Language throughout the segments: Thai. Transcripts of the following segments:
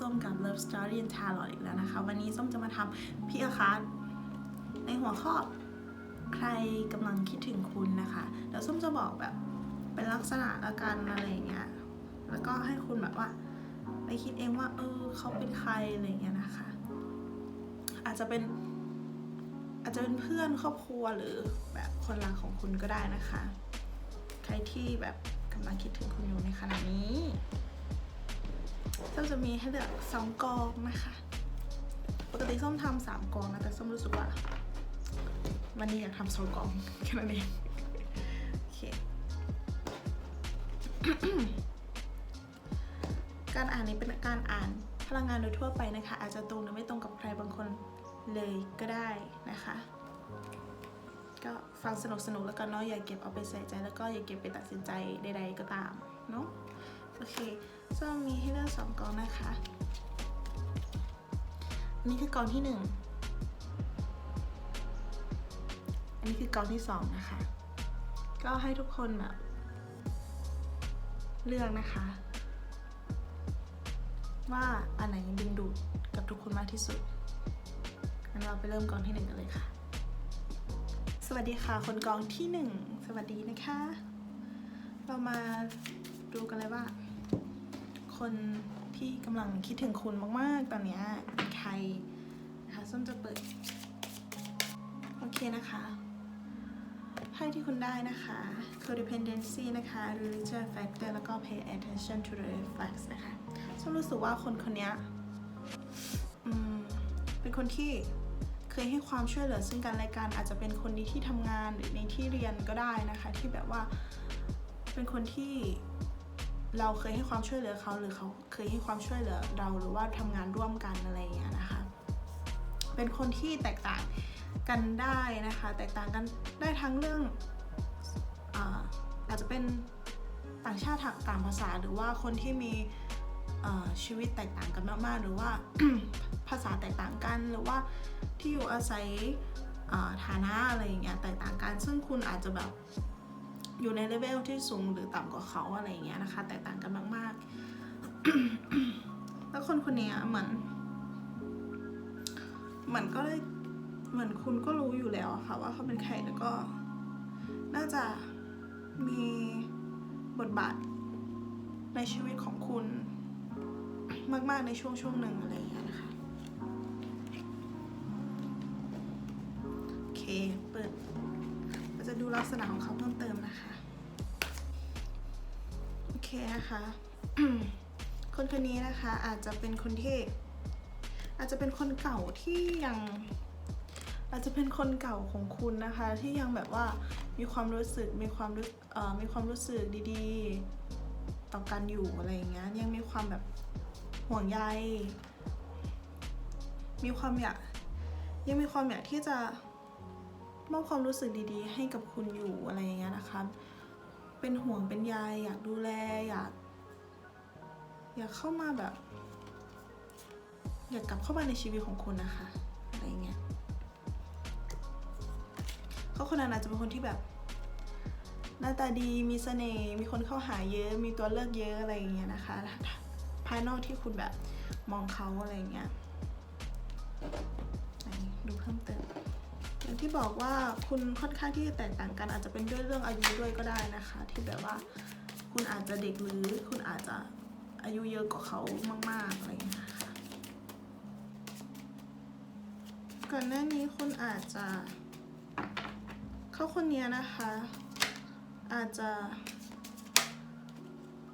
ส้มกับ Love Story and Tarot อีกแล้วนะคะ วันนี้ส้มจะมาทำพี่อาคาร์ในหัวข้อใครกำลังคิดถึงคุณนะคะเดี๋ยวส้มจะบอกแบบเป็นลักษณะละกันอะไรอย่างเงี้ย แล้วก็ให้คุณแบบว่า ไปคิดเองว่า เออเขาเป็นใครอะไรอย่างเงี้ยนะคะ อาจจะเป็นอาจจะเป็นเพื่อนครอบครัวหรือแบบคนรักของคุณก็ได้นะคะ ใครที่แบบกำลังคิดถึงคุณอยู่ในขณะนี้ ส้มจะมีให้เลือกสองกองนะคะ ปกติส้มทำสามกองนะแต่ส้มรู้สึกว่า วันนี้อยากทำสองกองแค่นั้นเองโอเคการอ่านนี้เป็นการอ่านพลังงานโดยทั่วไปนะคะ อาจจะตรงหรือไม่ตรงกับใครบางคนเลยก็ได้นะคะ ก็ฟังสนุกสนุกแล้วก็เนาะอย่าเก็บเอาไปใส่ใจแล้วก็อย่าเก็บไปตัดสินใจใดๆก็ตามเนาะ โอเคซึ่งมีให้เลือกสองกองนะคะอันนี้คือกองที่หนึ่งอันนี้คือกองที่สองนะคะ ก็ให้ทุกคนแบบเลือกนะคะ ว่าอันไหนดึงดูดกับทุกคนมากที่สุดงั้นเราไปเริ่มกองที่หนึ่งกันเลยค่ะ สวัสดีค่ะ คนกองที่หนึ่งสวัสดีนะคะ เรามาดูกันเลยว่า คนที่กำลังคิดถึงคุณมากๆ ตอนนี้ใครนะคะส้มจะเปิด โอเคนะคะไพ่ที่คุณได้นะคะ codependency นะคะ religion factor แล้วก็ pay attention to the reflex นะคะส้มรู้สึกว่าคนคนนี้เป็นคนที่เคยให้ความช่วยเหลือซึ่งกันและกันอาจจะเป็นคนในที่ทำงานหรือในที่เรียนก็ได้นะคะ ที่แบบว่าเป็นคนที่ เราเคยให้ความช่วยเหลือเขาหรือเขาเคยให้ความช่วยเหลือเราหรือว่าทำงานร่วมกันอะไรอย่างเงี้ยนะคะ เป็นคนที่แตกต่างกันได้นะคะ แตกต่างกันได้ทั้งเรื่องอาจจะเป็นต่างชาติต่างภาษาหรือว่าคนที่มีชีวิตแตกต่างกันมากๆ หรือว่าภาษาแตกต่างกันหรือว่าที่อยู่อาศัยฐานะอะไรอย่างเงี้ยแตกต่างกัน ซึ่งคุณอาจจะแบบ อยู่ในเลเวลที่สูงหรือต่ำกว่าเขาอะไรอย่างเงี้ยนะคะ แตกต่างกันมากๆ แล้วคนคนนี้เหมือนเหมือนก็ได้เหมือนคุณก็รู้อยู่แล้วอะค่ะว่าเขาเป็นใครแล้วก็ น่าจะมีบทบาทในชีวิตของคุณมาก ๆ ในช่วงช่วงหนึ่งอะไรอย่างเงี้ยนะคะ โอเค เปิด จะดูลักษณะของเขาเพิ่มเติมนะคะ โอเคนะคะ คนคนนี้นะคะอาจจะเป็นคนที่ อาจจะเป็นคนเก่าที่ยัง อาจจะเป็นคนเก่าของคุณนะคะ ที่ยังแบบว่ามีความรู้สึกมีความรู้มีความรู้สึกดีๆ ต่อกันอยู่อะไรอย่างเงี้ยยังมีความแบบห่วงใยมีความอยากยังมีความอยากที่จะ มอบความรู้สึกดี ๆ ให้กับคุณอยู่อะไรอย่างเงี้ยนะคะ เป็นห่วงเป็นใยอยากดูแลอยาก อยากเข้ามาแบบ อยากกลับเข้ามาในชีวิตของคุณนะคะอะไรเงี้ยเขาคนนั้นอาจจะเป็นคนที่แบบ หน้าตาดีมีเสน่ห์มีคนเข้าหาเยอะ มีตัวเลือกเยอะอะไรอย่างเงี้ยนะคะ ภายนอกที่คุณแบบมองเขาอะไรเงี้ยดูเพิ่มเติม ที่บอกว่าคุณค่อนข้างที่จะแตกต่างกัน อาจจะเป็นด้วยเรื่องอายุด้วยก็ได้นะคะ ที่แบบว่าคุณอาจจะเด็กหรือคุณอาจจะอายุเยอะกว่าเขามาก ๆ อะไรอย่างเงี้ยค่ะก่อนหน้านี้คุณอาจจะเขาคนเนี้ยนะคะ อาจจะ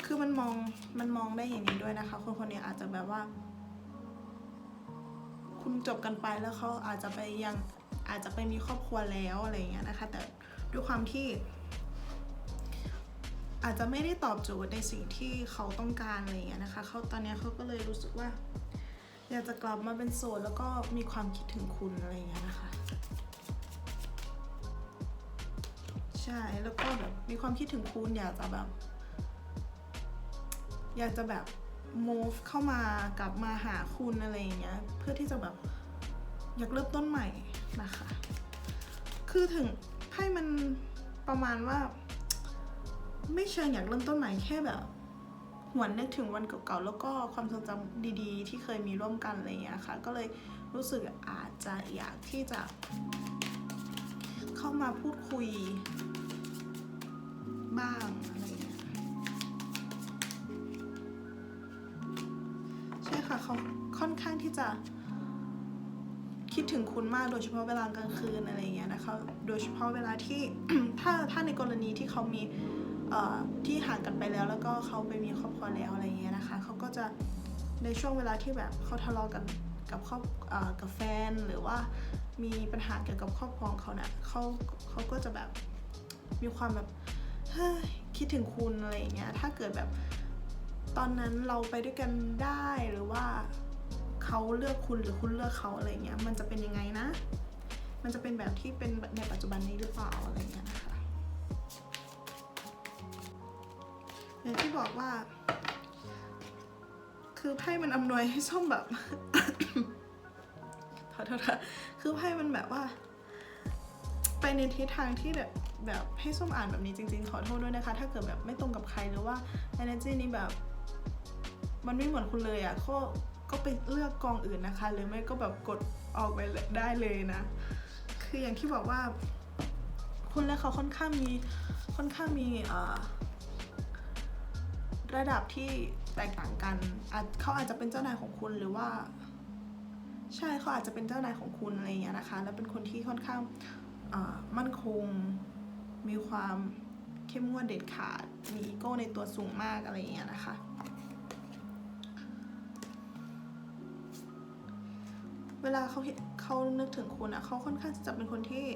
คือมันมองมันมองได้อย่างนี้ด้วยนะคะ คนคนนี้อาจจะแบบว่า คุณจบกันไปแล้วเขาอาจจะไปยัง อาจจะไปมีครอบครัวแล้วอะไรเงี้ยนะคะ แต่ด้วยความที่อาจจะไม่ได้ตอบโจทย์ในสิ่งที่เขาต้องการอะไรเงี้ยนะคะเขาตอนนี้เขาก็เลยรู้สึกว่า อยากจะกลับมาเป็นโสดแล้วก็มีความคิดถึงคุณอะไรเงี้ยนะคะใช่แล้วก็แบบมีความคิดถึงคุณอยากจะแบบ อยากจะแบบ move เข้ามากลับมาหาคุณอะไรอย่างเงี้ยเพื่อที่จะแบบ อยากเริ่มต้นใหม่นะคะ คือถึงไพ่มันประมาณว่า ไม่เชิงอยากเริ่มต้นใหม่แค่แบบหวนนึกถึงวันเก่าๆแล้วก็ความทรงจำดีๆ ที่เคยมีร่วมกันอะไรอย่างเงี้ยค่ะ ก็เลยรู้สึกอาจจะอยากที่จะ เข้ามาพูดคุย บ้างอะไรอย่างเงี้ยใช่ค่ะเขาค่อนข้างที่จะ คิดถึงคุณมากโดยเฉพาะเวลากลางคืนอะไรเงี้ยนะคะโดยเฉพาะเวลาที่ ถ้าถ้าในกรณีที่เขามีเอ่อที่ห่างกันไปแล้ว แล้วก็เขาไปมีครอบครัวแล้วอะไรเงี้ยนะคะเขาก็จะในช่วงเวลาที่แบบเขาทะเลาะกันกับครอบเอ่อกับแฟนหรือว่ามีปัญหาเกี่ยวกับครอบครัวของเขาเนี่ยเขาเขาก็จะแบบมีความแบบเฮ้ยคิดถึงคุณอะไรอย่างเงี้ยถ้าเกิดแบบตอนนั้นเราไปด้วยกันได้หรือว่า เขาเลือกคุณหรือคุณเลือกเขาอะไรเงี้ย มันจะเป็นยังไงนะ มันจะเป็นแบบที่เป็นในปัจจุบันนี้หรือเปล่าอะไรเงี้ยนะคะอย่างที่บอกว่า คือไพ่มันอำนวยให้ส้มแบบขอโทษค่ะคือไพ่มันแบบว่า ไปในทิศทางที่แบบแบบให้ส้มอ่านแบบนี้จริง ๆ ขอโทษด้วยนะคะ ถ้าเกิดแบบไม่ตรงกับใครหรือว่า energy นี้แบบ มันไม่เหมือนคุณเลยอะ่ะก็ ก็ไปเลือกกองอื่นนะคะ หรือไม่ก็แบบกดออกไปได้เลยนะ คืออย่างที่บอกว่า คุณและเขาค่อนข้างมีค่อนข้างมีระดับที่แตกต่างกัน เขาอาจจะเป็นเจ้านายของคุณหรือว่า ใช่เขาอาจจะเป็นเจ้านายของคุณอะไรอย่างเงี้ยนะคะ แล้วเป็นคนที่ค่อนข้างมั่นคง มีความเข้มงวดเด็ดขาด มีอีโก้ในตัวสูงมากอะไรอย่างเงี้ยนะคะ เวลาเขาเห็นเขานึกถึงคุณอะเขาค่อนข้างจะเป็นคนที่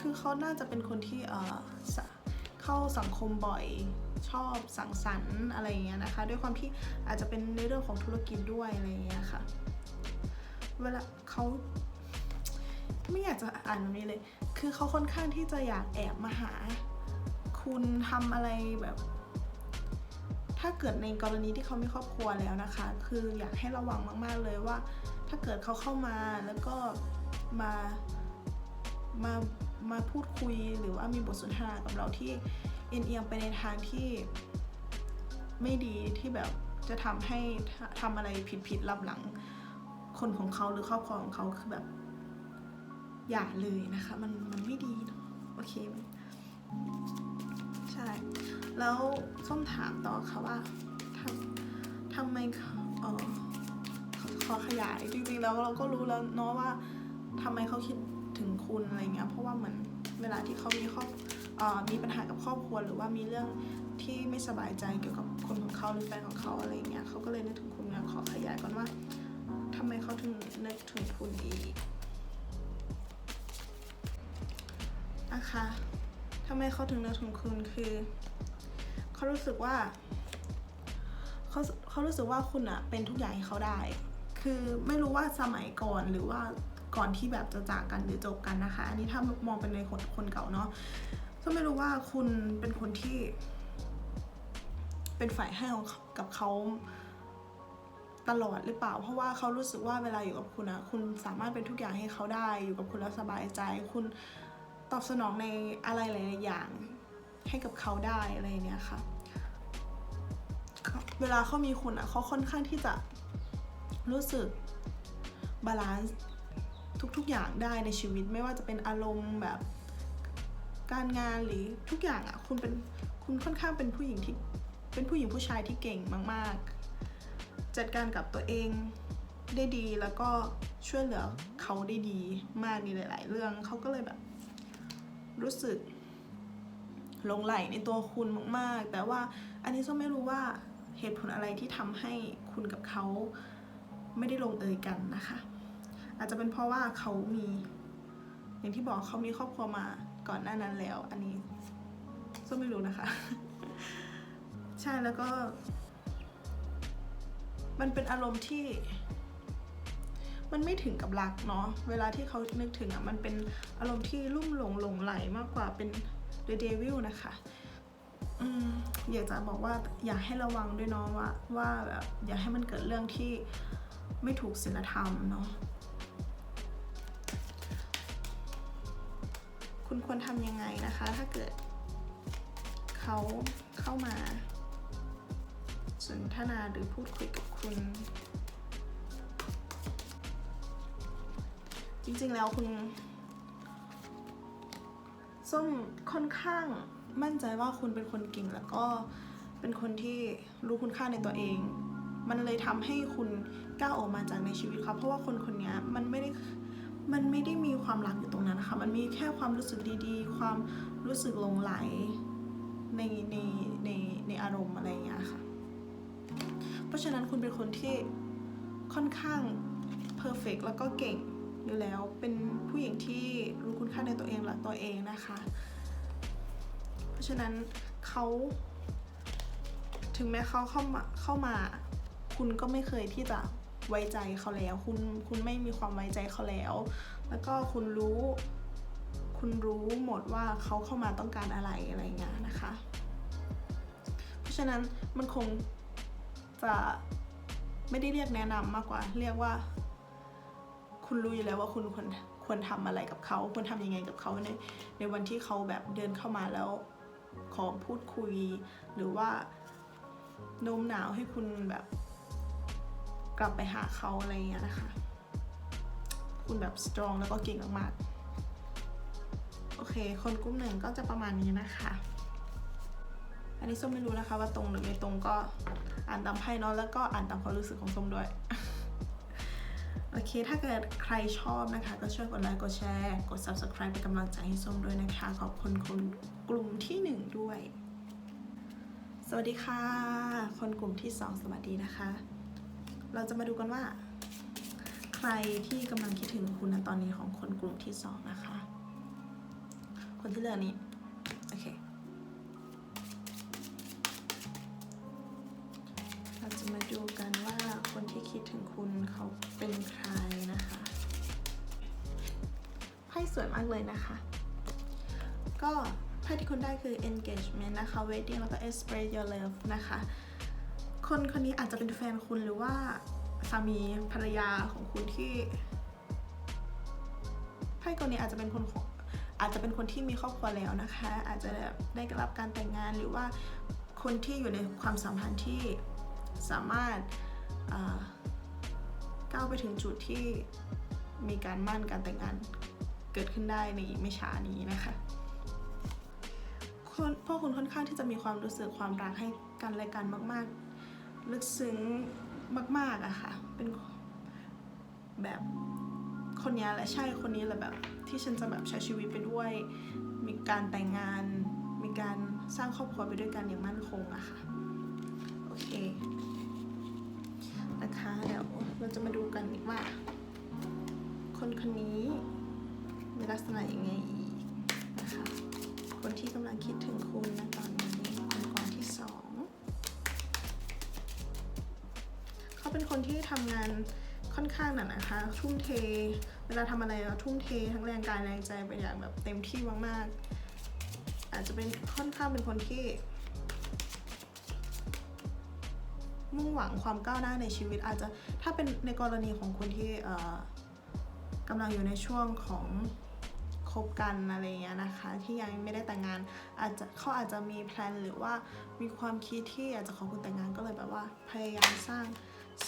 คือเขาน่าจะเป็นคนที่เออเข้าสังคมบ่อยชอบสังสรรค์อะไรอย่างเงี้ยนะคะ ด้วยความที่อาจจะเป็นในเรื่องของธุรกิจด้วยอะไรอย่างเงี้ยค่ะ เวลาเขาไม่อยากจะอ่านแบบนี้เลย คือเขาค่อนข้างที่จะอยากแอบมาหา คุณทำอะไรแบบ ถ้าเกิดในกรณีที่เขามีครอบครัวแล้วนะคะ คืออยากให้ระวังมาก ๆ เลยว่า ถ้าเกิดเขาเข้ามาแล้วก็มามามาพูดคุยหรือว่ามีบทสนทนากับเราที่เอียงไปในทางที่ไม่ดีที่แบบจะทำให้ทำอะไรผิดๆรับหลังคนของเขาหรือครอบครัวของเขาคือแบบ อย่าเลยนะคะ มันมันไม่ดีเนอะโอเคใช่ แล้วส้มถามต่อค่ะว่าทำทำไมเออ ขอขยายจริงๆแล้วเราก็รู้แล้วเนาะว่าทำไมเขาคิดถึงคุณอะไรเงี้ยเพราะว่าเหมือนเวลาที่เขามีครอบมีปัญหากับครอบครัวหรือว่ามีเรื่องที่ไม่สบายใจเกี่ยวกับคนของเขาหรือแฟนของเขาอะไรเงี้ยเขาก็เลยนึกถึงคุณเนี่ยขอขยายก่อนว่าทำไมเขาถึงนึกถึงคุณอีกนะคะทำไมเขาถึงนึกถึงคุณคือเขารู้สึกว่าเขาเขารู้สึกว่าคุณอะเป็นทุกอย่างให้เขาได้ คือไม่รู้ว่าสมัยก่อนหรือว่าก่อนที่แบบจะจากกันหรือจบกันนะคะ อันนี้ถ้ามองเป็นในคนคนเก่าเนาะก็ไม่รู้ว่าคุณเป็นคนที่ เป็นฝ่ายให้ของกับเขาตลอดหรือเปล่า เพราะว่าเขารู้สึกว่าเวลาอยู่กับคุณอะคุณสามารถเป็นทุกอย่างให้เขาได้ อยู่กับคุณแล้วสบายใจ คุณตอบสนองในอะไรหลาย ๆ อย่างให้กับเขาได้อะไรเนี้ยค่ะ เวลาเขามีคุณอะเขาค่อนข้างที่จะ รู้สึกบาลานซ์ทุกๆอย่างได้ในชีวิตไม่ว่าจะเป็นอารมณ์แบบการงานหรือทุกอย่างอะคุณเป็นคุณค่อนข้างเป็นผู้หญิงที่เป็นผู้หญิงผู้ชายที่เก่งมากๆ จัดการกับตัวเองได้ดีแล้วก็ช่วยเหลือเขาได้ดีมากในหลาย ๆ เรื่องเขาก็เลยแบบ รู้สึกหลงไหลในตัวคุณมาก ๆ แต่ว่าอันนี้ส้มไม่รู้ว่าเหตุผลอะไรที่ทำให้คุณกับเขา ไม่ได้ลงเอยกันนะคะ อาจจะเป็นเพราะว่าเขามี อย่างที่บอกเขามีครอบครัวมาก่อนหน้านั้นแล้ว อันนี้ส้มไม่รู้นะคะ ใช่แล้วก็ มันเป็นอารมณ์ที่ มันไม่ถึงกับรักเนาะเวลาที่เขานึกถึงอะมันเป็นอารมณ์ที่ลุ่มหลงหลงไหลมากกว่าเป็น The Devil นะคะอืมอยากจะบอกว่าอยากให้ระวังด้วยเนาะว่าว่าแบบอย่าให้มันเกิดเรื่องที่ ไม่ถูกศีลธรรมเนาะคุณควรทำยังไงนะคะ ถ้าเกิดเขาเข้ามา สนทนาหรือพูดคุยกับคุณ จริงๆแล้วคุณส้มค่อนข้างมั่นใจว่าคุณเป็นคนเก่งแล้วก็เป็นคนที่รู้คุณค่าในตัวเอง มันเลยทำให้คุณก้าวออกมาจากในชีวิตเขาเพราะว่าคนคนนี้มันไม่ได้มันไม่ได้มีความรักอยู่ตรงนั้นนะคะมันมีแค่ความรู้สึกดีๆ ความรู้สึกหลงไหลในในในในอารมณ์อะไรอย่างเงี้ยค่ะ เพราะฉะนั้นคุณเป็นคนที่ค่อนข้างเพอร์เฟกแล้วก็เก่งอยู่แล้ว เป็นผู้หญิงที่รู้คุณค่าในตัวเองรักตัวเองนะคะ เพราะฉะนั้นเขาถึงแม้เขาเข้ามาเข้ามา คุณก็ไม่เคยที่จะไว้ใจเขาแล้ว คุณคุณไม่มีความไว้ใจเขาแล้ว แล้วก็คุณรู้ คุณรู้หมดว่าเขาเข้ามาต้องการอะไรอะไรอย่างเงี้ยนะคะ เพราะฉะนั้นมันคงจะไม่ได้เรียกแนะนำมากกว่า เรียกว่า คุณรู้อยู่แล้วว่าคุณควรควรทำอะไรกับเขาควรทำยังไงกับเขาในในวันที่เขาแบบเดินเข้ามาแล้วขอพูดคุย หรือว่าโน้มน้าวให้คุณแบบ กลับไปหาเขาอะไรอย่างเงี้ยนะคะ คุณแบบสตรองแล้วก็เก่งมากๆ โอเค คนกลุ่มหนึ่งก็จะประมาณนี้นะคะ อันนี้ส้มไม่รู้นะคะว่าตรงหรือไม่ตรงก็อ่านตามไพ่เนาะแล้วก็อ่านตามความรู้สึกของส้มด้วย โอเค ถ้าเกิดใครชอบนะคะ ก็ช่วยกดไลค์ กดแชร์ กด subscribe เป็นกำลังใจให้ส้มด้วยนะคะ ขอบคุณคนกลุ่มที่หนึ่งด้วยสวัสดีค่ะ คนกลุ่มที่สองสวัสดีนะคะ เราจะมาดูกันว่า ใครที่กำลังคิดถึงคุณณตอนนี้ของคนกลุ่มที่สองนะคะ คนที่เลือนี้ โอเค เราจะมาดูกันว่าคนที่คิดถึงคุณเขาเป็นใครนะคะไพ่สวยมากเลยนะคะ ก็ไพ่ที่คุณได้คือ engagement นะคะ wedding แล้วก็ express your love นะคะ คนคนนี้อาจจะเป็นแฟนคุณหรือว่าสามีภรรยาของคุณที่ไพ่คนนี้อาจจะเป็นคนอาจจะเป็นคนที่มีครอบครัวแล้วนะคะ อาจจะได้รับการแต่งงานหรือว่าคนที่อยู่ในความสัมพันธ์ที่สามารถก้าวไปถึงจุดที่มีการมั่นการแต่งงานเกิดขึ้นได้ในอีกไม่ช้านี้นะคะคนพวกคุณค่อนข้างที่จะมีความรู้สึกความรักให้กันและกันมาก ๆ ลึกซึ้งมาก ๆอะค่ะ เป็นแบบคนนี้แหละใช่คนนี้แหละแบบ ที่ฉันจะแบบใช้ชีวิตไปด้วย มีการแต่งงาน มีการสร้างครอบครัวไปด้วยกันอย่างมั่นคงอะค่ะ โอเค นะคะเดี๋ยวเราจะมาดูกันอีกว่า คนคนนี้มีลักษณะยังไงอีกนะคะ คนที่กำลังคิดถึงคุณนะตอนนี้คน คนที่ทำงานค่อนข้างหนักนะคะ ทุ่มเท เวลาทำอะไรเราทุ่มเททั้งแรงกายแรงใจไปอย่างแบบเต็มที่มากๆ อาจจะเป็นค่อนข้างเป็นคนที่ มุ่งหวังความก้าวหน้าในชีวิต อาจจะถ้าเป็นในกรณีของคนที่เกำลังอยู่ในช่วงของคบกันอะไรเงี้ยนะคะ ที่ยังไม่ได้แต่งงานอาจจะเขาอาจจะมีแพลนหรือว่ามีความคิดที่อยากจะขอคุณแต่งงานก็เลยแบบว่าพยายามสร้าง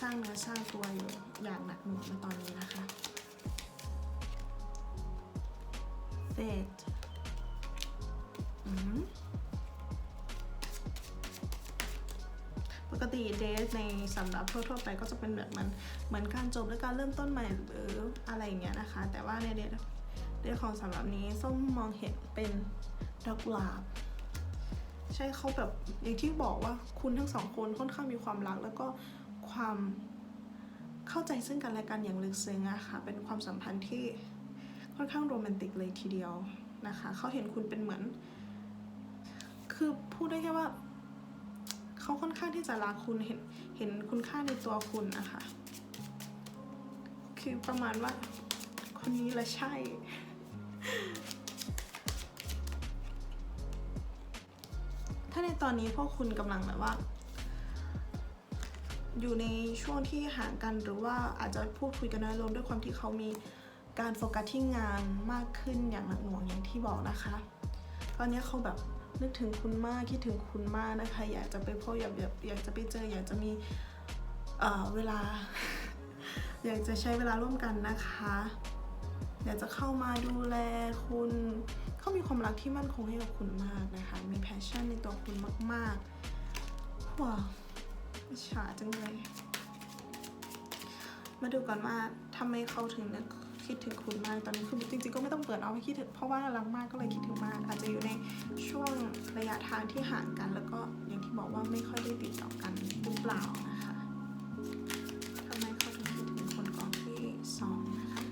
สร้างเนื้อสร้างตัวอยู่อย่างหนักหน่วงในตอนนี้นะคะเฟดอืมปกติเดทในสำหรับทั่วๆไปก็จะเป็นแบบมันเหมือนการจบและการเริ่มต้นใหม่หรืออะไรอย่างเงี้ยนะคะ แต่ว่าในเดทเดทของสำหรับนี้ส้มมองเห็นเป็นดอกกุหลาบใช่เขาแบบอย่างที่บอกว่าคุณทั้งสองคนค่อนข้างมีความรัก แล้วก็ ความเข้าใจซึ่งกันและกันอย่างลึกซึ้งอะค่ะ เป็นความสัมพันธ์ที่ค่อนข้างโรแมนติกเลยทีเดียวนะคะ เขาเห็นคุณเป็นเหมือน คือพูดได้แค่ว่า เขาค่อนข้างที่จะรักคุณเห็นเห็นคุณค่าในตัวคุณนะคะคือประมาณว่า คนนี้แหละใช่ ถ้าในตอนนี้พวกคุณกำลังแบบว่า อยู่ในช่วงที่ห่างกันหรือว่าอาจจะพูดคุยกันน้อยลงด้วยความที่เขามีการโฟกัสที่งานมากขึ้นอย่างหนักหน่วงอย่างที่บอกนะคะ ตอนนี้เขาแบบนึกถึงคุณมากคิดถึงคุณมากนะคะ อยากจะไปพบอยากอยากจะไปเจอ อยากจะมีเเวลา อยากจะใช้เวลาร่วมกันนะคะ อยากจะเข้ามาดูแลคุณเขามีความรักที่มั่นคงให้กับคุณมากนะคะ มีแพชชั่นในตัวคุณมากๆว้าว ฉาจังเลย มาดูก่อนว่าทำไมเขาถึงนึกคิดถึงคุณมากตอนนี้คือจริงๆก็ไม่ต้องเปิดเอาไม่คิดถึงเพราะว่ารักมากก็เลยคิดถึงมาก อาจจะอยู่ในช่วงระยะทางที่ห่างกัน แล้วก็อย่างที่บอกว่าไม่ค่อยได้ติดต่อกันหรือเปล่านะคะทำไมเขาถึงคิดถึงคนกองที่สองนะคะ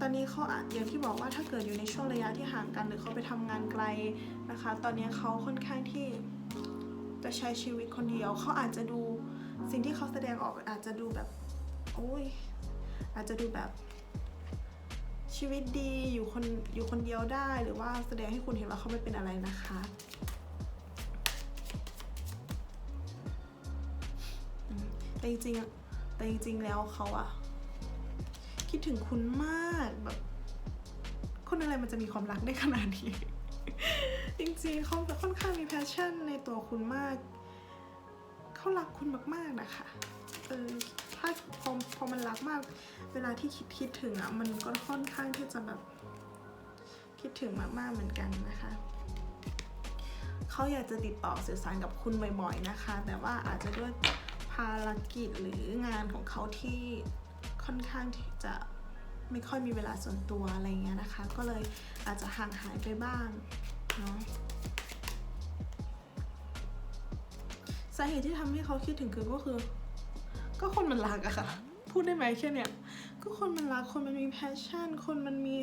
ตอนนี้เขาอาจอย่างที่บอกว่าถ้าเกิดอยู่ในช่วงระยะที่ห่างกัน หรือเขาไปทำงานไกลนะคะ ตอนนี้เขาค่อนข้างที่ จะใช้ชีวิตคนเดียว เขาอาจจะดูสิ่งที่เขาแสดงออกอาจจะดูแบบ โอ้ย อาจจะดูแบบชีวิตดีอยู่คนอยู่คนเดียวได้หรือว่าแสดงให้คุณเห็นว่าเขาไม่เป็นอะไรนะคะ แต่จริงๆแต่จริงๆแล้วเขาอะคิดถึงคุณมากแบบคนอะไรมันจะมีความรักได้ขนาดนี้ จริงๆเขาค่อนข้างมีแพชชั่นในตัวคุณมากเขารักคุณมากๆนะคะเออถ้าพอพอมันรักมาก เวลาที่คิดคิดถึงอะมันก็ค่อนข้างที่จะแบบคิดถึงมากๆเหมือนกันนะคะเขาอยากจะติดต่อสื่อสารกับคุณบ่อย ๆนะคะ แต่ว่าอาจจะด้วยภารกิจหรืองานของเขาที่ค่อนข้างที่จะไม่ค่อยมีเวลาส่วนตัวอะไรเงี้ยนะคะ ก็เลยอาจจะห่างหายไปบ้าง เนาะสาเหตุที่ทำให้เขาคิดถึงคือก็คือ ก็คนมันรักอะค่ะ พูดได้ไหมแค่เนี้ยก็คนมันรักคนมันมีแพชชั่น คนมันมี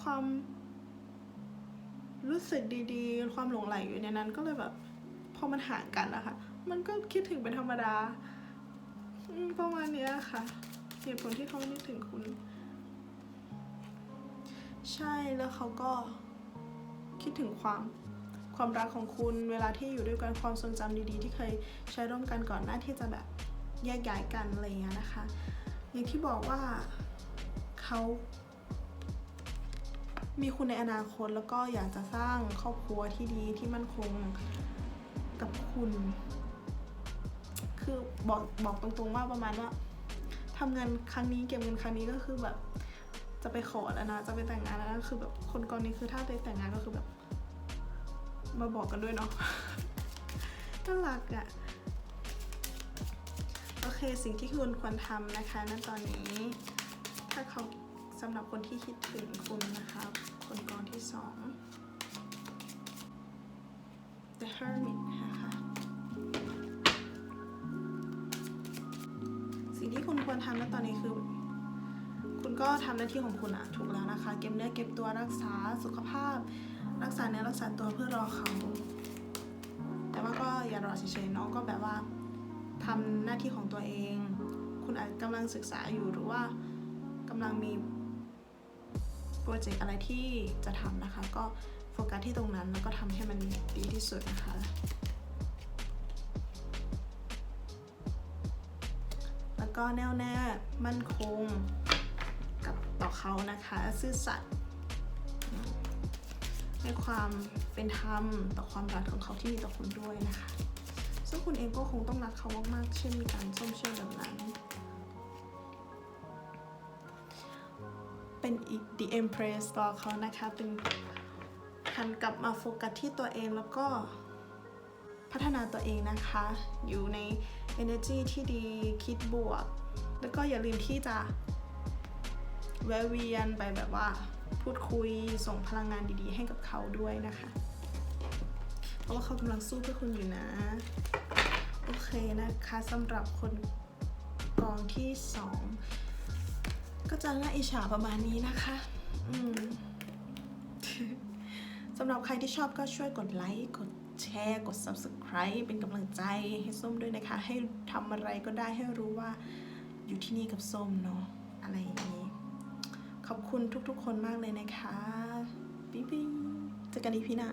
ความรู้สึกดีๆ ความหลงใหลอยู่ในนั้นก็เลยแบบ พอมันห่างกันนะคะ มันก็คิดถึงเป็นธรรมดาประมาณนี้ค่ะเหตุผลที่เขานึกถึงคุณ ใช่แล้วเขาก็ คิดถึงความความรักของคุณเวลาที่อยู่ด้วยกันความทรงจำดีๆ ที่เคยใช้ร่วมกันก่อนหน้าที่จะแบบแยกย้ายกันอะไรอย่างเงี้ยนะคะ อย่างที่บอกว่าเขามีคุณในอนาคตแล้วก็อยากจะสร้างครอบครัวที่ดีที่มั่นคงกับคุณ คือบอกบอกตรงๆว่าประมาณว่าทำเงินครั้งนี้เก็บเงินครั้งนี้ก็คือแบบ จะไปขอแล้วนะ จะไปแต่งงานแล้วนะคือแบบคนกองนี้คือถ้าไปแต่งงานก็คือแบบ มาบอกกันด้วยเนาะน่ารักอะ่ะโอเคสิ่งที่คุณควรทำนะคะณตอนนี้ ถ้าเขาสำหรับคนที่คิดถึงคุณนะคะคนกองที่สอง The Hermit นะคะสิ่งที่คุณควรทำณตอนนี้คือ ก็ทำหน้าที่ของคุณอะถูกแล้วนะคะ เก็บเนื้อเก็บตัวรักษาสุขภาพ รักษาเนื้อรักษาตัวเพื่อรอเขา แต่ว่าก็อย่ารอเฉยๆเนาะก็แบบว่าทำหน้าที่ของตัวเอง คุณอาจกำลังศึกษาอยู่หรือว่ากำลังมีโปรเจกต์อะไรที่จะทำนะคะ ก็โฟกัสที่ตรงนั้นแล้วก็ทำให้มันดีที่สุดนะคะแล้วก็แน่วแน่มั่นคง ต่อเขานะคะ ซื่อสัตย์ให้ความเป็นธรรมต่อความรักของเขาที่มีต่อคุณด้วยนะคะ ซึ่งคุณเองก็คงต้องรักเขามากๆเช่นมีการส้มเชื่อแบบนั้น เป็นอีก The Empress ต่อเขานะคะเป็นหันกลับมาโฟกัสที่ตัวเองแล้วก็พัฒนาตัวเองนะคะ อยู่ใน energy ที่ดีคิดบวก แล้วก็อย่าลืมที่จะ แวะเวียนไปแบบว่าพูดคุยส่งพลังงานดีๆ ให้กับเขาด้วยนะคะ เพราะว่าเขากำลังสู้เพื่อคุณอยู่นะ โอเคนะคะสำหรับคนกองที่สองก็จะน่าอิจฉาประมาณนี้นะคะ อืมสำหรับใครที่ชอบก็ช่วยกดไลค์กดแชร์กด subscribe เป็นกำลังใจให้ส้มด้วยนะคะ ให้ทำอะไรก็ได้ให้รู้ว่าอยู่ที่นี่กับส้มเนาะอะไรอย่างนี้ ขอบคุณทุกๆ คนมากเลยนะคะปิ๊งปิ๊เจอกันอีพีหน้า